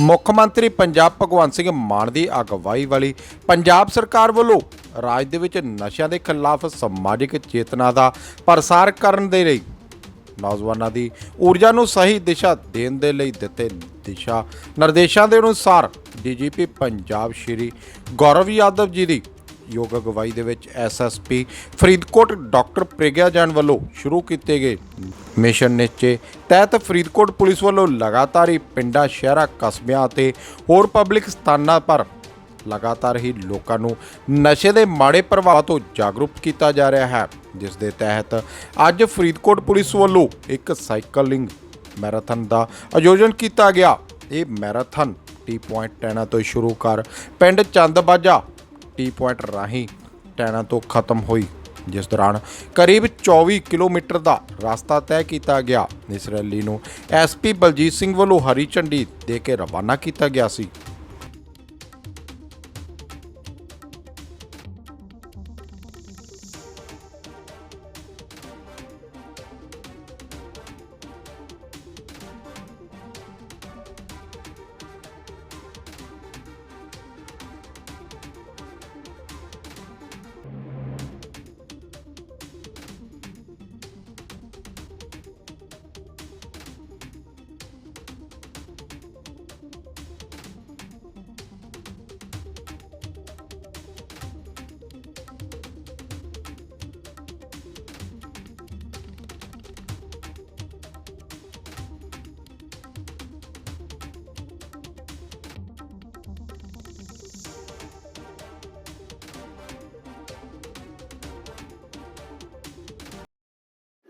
ਮੁੱਖ ਮੰਤਰੀ ਪੰਜਾਬ ਭਗਵੰਤ ਸਿੰਘ ਮਾਨ ਦੀ ਅਗਵਾਈ ਵਾਲੀ ਪੰਜਾਬ ਸਰਕਾਰ ਵੱਲੋਂ ਰਾਜ ਦੇ ਵਿੱਚ ਨਸ਼ਿਆਂ ਦੇ ਖਿਲਾਫ ਸਮਾਜਿਕ ਚੇਤਨਾ ਦਾ ਪ੍ਰਸਾਰ ਕਰਨ ਦੇ ਲਈ ਨੌਜਵਾਨਾਂ ਦੀ ਊਰਜਾ ਨੂੰ ਸਹੀ ਦਿਸ਼ਾ ਦੇਣ ਦੇ ਲਈ ਦਿੱਤੇ ਦਿਸ਼ਾ ਨਿਰਦੇਸ਼ਾਂ ਦੇ ਅਨੁਸਾਰ ਡੀਜੀਪੀ ਪੰਜਾਬ ਸ਼੍ਰੀ ਗੌਰਵ ਯਾਦਵ ਜੀ ਦੀ ਯੋਗ ਅਗਵਾਈ ਦੇ ਵਿੱਚ ਐਸਐਸਪੀ ਫਰੀਦਕੋਟ ਡਾਕਟਰ ਪ੍ਰਗਿਆ ਜਾਨ ਵੱਲੋਂ ਸ਼ੁਰੂ ਕੀਤੇ ਗਏ ਮਿਸ਼ਨ ਨਿਸ਼ਚੇ ਤਹਿਤ ਫਰੀਦਕੋਟ ਪੁਲਿਸ ਵੱਲੋਂ ਲਗਾਤਾਰ ਹੀ ਪਿੰਡਾਂ, ਸ਼ਹਿਰਾਂ, ਕਸਬਿਆਂ ਅਤੇ ਹੋਰ ਪਬਲਿਕ ਸਥਾਨਾਂ ਪਰ ਲਗਾਤਾਰ ਹੀ ਲੋਕਾਂ ਨੂੰ ਨਸ਼ੇ ਦੇ ਮਾੜੇ ਪ੍ਰਭਾਵ ਤੋਂ ਜਾਗਰੂਕ ਕੀਤਾ ਜਾ ਰਿਹਾ ਹੈ, ਜਿਸ ਦੇ ਤਹਿਤ ਅੱਜ ਫਰੀਦਕੋਟ ਪੁਲਿਸ ਵੱਲੋਂ ਇੱਕ ਸਾਈਕਲਿੰਗ ਮੈਰਾਥਨ ਦਾ ਆਯੋਜਨ ਕੀਤਾ ਗਿਆ। ਇਹ ਮੈਰਾਥਨ ਟੀ ਪੁਆਇੰਟ ਟੈਨਾ ਤੋਂ ਸ਼ੁਰੂ ਕਰ ਪਿੰਡ ਚੰਦਬਾਜਾ ਟੀ ਪੁਆਇੰਟ ਰਾਹੀਂ ਟੈਨਾ ਤੋਂ ਖਤਮ ਹੋਈ। ਜਿਸ ਦੌਰਾਨ ਕਰੀਬ 24 ਕਿਲੋਮੀਟਰ ਦਾ ਰਸਤਾ ਤੈਅ ਕੀਤਾ ਗਿਆ। ਇਸ ਰੈਲੀ ਨੂੰ ਐਸਪੀ ਬਲਜੀਤ ਸਿੰਘ ਵੱਲੋਂ ਹਰੀ ਝੰਡੀ ਦੇ ਕੇ ਰਵਾਨਾ ਕੀਤਾ ਗਿਆ ਸੀ।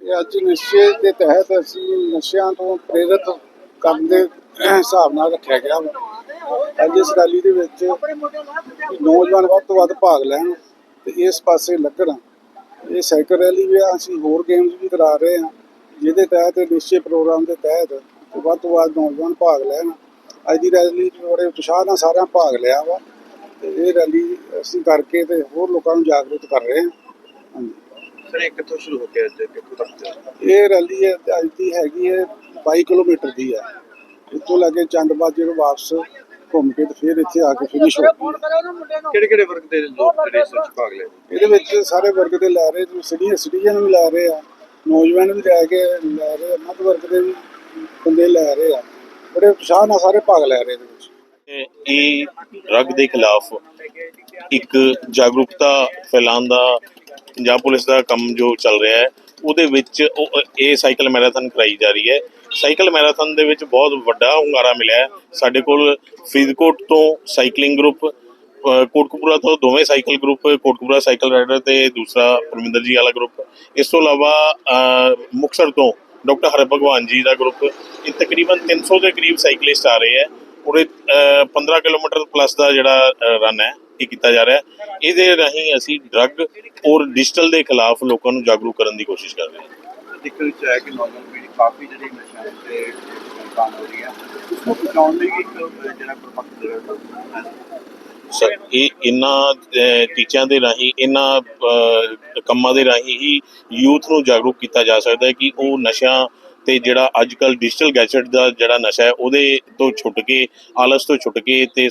ਇਹ ਅੱਜ ਨਿਸ਼ਚੇ ਦੇ ਤਹਿਤ ਅਸੀਂ ਨਸ਼ਿਆਂ ਤੋਂ ਪ੍ਰੇਰਿਤ ਕਰਨ ਦੇ ਹਿਸਾਬ ਨਾਲ ਰੱਖਿਆ ਗਿਆ ਵਾ। ਅੱਜ ਇਸ ਰੈਲੀ ਦੇ ਵਿੱਚ ਨੌਜਵਾਨ ਵੱਧ ਤੋਂ ਵੱਧ ਭਾਗ ਲੈਣ ਤੇ ਇਸ ਪਾਸੇ ਲੱਗਣ। ਇਹ ਸਾਈਕਲ ਰੈਲੀ ਵੀ ਆ, ਅਸੀਂ ਹੋਰ ਗੇਮਸ ਵੀ ਕਰਾ ਰਹੇ ਹਾਂ, ਜਿਹਦੇ ਤਹਿਤ ਇਹ ਨਿਸ਼ਚੇ ਪ੍ਰੋਗਰਾਮ ਦੇ ਤਹਿਤ ਵੱਧ ਤੋਂ ਵੱਧ ਨੌਜਵਾਨ ਭਾਗ ਲੈਣ। ਅੱਜ ਦੀ ਰੈਲੀ 'ਚ ਬੜੇ ਉਤਸ਼ਾਹ ਨਾਲ ਸਾਰਿਆਂ ਭਾਗ ਲਿਆ ਵਾ ਤੇ ਇਹ ਰੈਲੀ ਅਸੀਂ ਕਰਕੇ ਤੇ ਹੋਰ ਲੋਕਾਂ ਨੂੰ ਜਾਗਰੂਕ ਕਰ ਰਹੇ ਹਾਂ। ਹਾਂਜੀ। ਸਰ ਇਹ ਕਿੱਥੋਂ ਸ਼ੁਰੂ ਹੋ ਕੇ ਅੱਜ ਕਿੱਥੋਂ ਤੱਕ ਚੱਲਦਾ ਇਹ ਰੈਲੀ ਹੈ ਤੇ ਅੱਜ ਦੀ ਹੈਗੀ ਹੈ 22 ਕਿਲੋਮੀਟਰ ਦੀ ਹੈ। ਇੱਥੋਂ ਲੈ ਕੇ ਚੰਦਬਾਜੇ ਨੂੰ ਵਾਪਸ ਘੁੰਮ ਕੇ ਤੇ ਫਿਰ ਇੱਥੇ ਆ ਕੇ ਫਿਨਿਸ਼ ਹੋ ਗਈ। ਕਿਹੜੇ ਕਿਹੜੇ ਵਰਗ ਦੇ ਲੋਕ ਜਿਹੜੇ ਇਸ ਵਿੱਚ ਭਾਗ ਲੈ ਰਹੇ? ਇਹਦੇ ਵਿੱਚ ਸਾਰੇ ਵਰਗ ਦੇ ਲੈ ਰਹੇ ਨੇ ਸਿਟੀ ਸਿਟੀਜ਼ਨ ਵੀ ਲੈ ਰਹੇ ਆ ਨੌਜਵਾਨ ਵੀ ਲੈ ਕੇ ਲੈ ਰਹੇ ਆ ਮੱਧ ਵਰਗ ਦੇ ਵੀ ਬੰਦੇ ਲੈ ਰਹੇ ਆ। ਬੜੇ ਉਤਸ਼ਾਹ ਨਾਲ ਸਾਰੇ ਭਾਗ ਲੈ ਰਹੇ ਇਹਦੇ ਵਿੱਚ। ਇਹ ਡਰੱਗ ਦੇ ਖਿਲਾਫ ਇੱਕ ਜਾਗਰੂਕਤਾ ਫੈਲਾਉਣ ਦਾ ਪੰਜਾਬ ਪੁਲਿਸ ਦਾ ਕੰਮ ਜੋ ਚੱਲ ਰਿਹਾ ਹੈ ਉਹਦੇ ਵਿੱਚ ਉਹ- ਇਹ ਸਾਈਕਲ ਮੈਰਾਥਨ ਕਰਾਈ ਜਾ ਰਹੀ ਹੈ। ਸਾਈਕਲ ਮੈਰਾਥਨ ਦੇ ਵਿੱਚ ਬਹੁਤ ਵੱਡਾ ਹੁੰਗਾਰਾ ਮਿਲਿਆ ਸਾਡੇ ਕੋਲ ਫਰੀਦਕੋਟ ਤੋਂ ਸਾਈਕਲਿੰਗ ਗਰੁੱਪ ਅ, ਕੋਟਕਪੂਰਾ ਤੋਂ ਦੋਵੇਂ cycle group Kotkapura cycle rider ਤੇ ਦੂਸਰਾ ਪਰਮਿੰਦਰ ਜੀ ਵਾਲਾ ਗਰੁੱਪ। ਇਸ ਤੋਂ ਇਲਾਵਾ ਅ, ਮੁਕਤਸਰ ਤੋਂ ਡਾਕਟਰ ਹਰ ਭਗਵਾਨ ਜੀ ਦਾ ਗਰੁੱਪ। ਇਹ ਤਕਰੀਬਨ 300 ਦੇ ਕਰੀਬ ਸਾਈਕਲਿਸਟ ਆ ਰਹੇ ਹੈ। ਉਹਦੇ 15 ਕਿਲੋਮੀਟਰ ਪਲੱਸ ਦਾ ਜਿਹੜਾ ਰਨ ਹੈ ਇਹ ਕੀਤਾ ਜਾ ਰਿਹਾ। ਹੈ ਇਹਦੇ ਰਾਹੀਂ ਅਸੀਂ ਡਰੱਗ ਔਰ ਡਿਜੀਟਲ ਦੇ ਖਿਲਾਫ ਲੋਕਾਂ ਨੂੰ ਜਾਗਰੂਕ ਕਰਨ ਦੀ ਕੋਸ਼ਿਸ਼ ਕਰ ਰਹੇ ਹਾਂ। ਦਿੱਕਤ ਵਿੱਚ ਹੈ ਕਿ ਨੌਜਵਾਨ ਪੀੜ੍ਹੀ ਕਾਫੀ ਜਿਹੜੀ ਨਸ਼ਿਆਂ ਤੇ ਕੰਮ ਹੋ ਰਹੀ ਹੈ। ਉਸ ਨੂੰ ਬਚਾਉਣ ਲਈ ਇੱਕ ਜਿਹੜਾ ਪ੍ਰਪੱਖ ਜਿਹੜਾ ਸਰ ਇਹ ਇਹਨਾਂ ਟੀਚਿਆਂ ਦੇ ਰਾਹੀਂ ਇਹਨਾਂ ਕੰਮਾਂ ਦੇ ਰਾਹੀਂ ਹੀ ਯੂਥ ਨੂੰ ਜਾਗਰੂਕ ਕੀਤਾ ਜਾ ਸਕਦਾ ਹੈ ਕਿ ਉਹ ਨਸ਼ਿਆਂ ਤੇ ਜਿਹੜਾ ਅੱਜ ਕੱਲ ਡਿਜੀਟਲ ਗੈਜਟ ਦਾ ਜਿਹੜਾ ਨਸ਼ਾ ਹੈ, ਉਹਦੇ ਤੋਂ ਛੁੱਟ ਕੇ, ਆਲਸ ਤੋਂ ਛੁੱਟ ਕੇ ਤੇ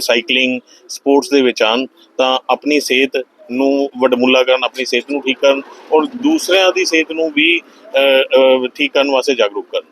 ਸਾਈਕਲਿੰਗ ਸਪੋਰਟਸ ਦੇ ਵਿੱਚ ਆਉਣ, ਤਾਂ ਆਪਣੀ ਸਿਹਤ ਨੂੰ ਵਡਮੁੱਲਾ ਕਰਨ, ਆਪਣੀ ਸਿਹਤ ਨੂੰ ਠੀਕ ਕਰਨ ਔਰ ਦੂਸਰਿਆਂ ਦੀ ਸਿਹਤ ਨੂੰ ਵੀ ਠੀਕ ਕਰਨ ਵਾਸਤੇ ਜਾਗਰੂਕ ਕਰਨ।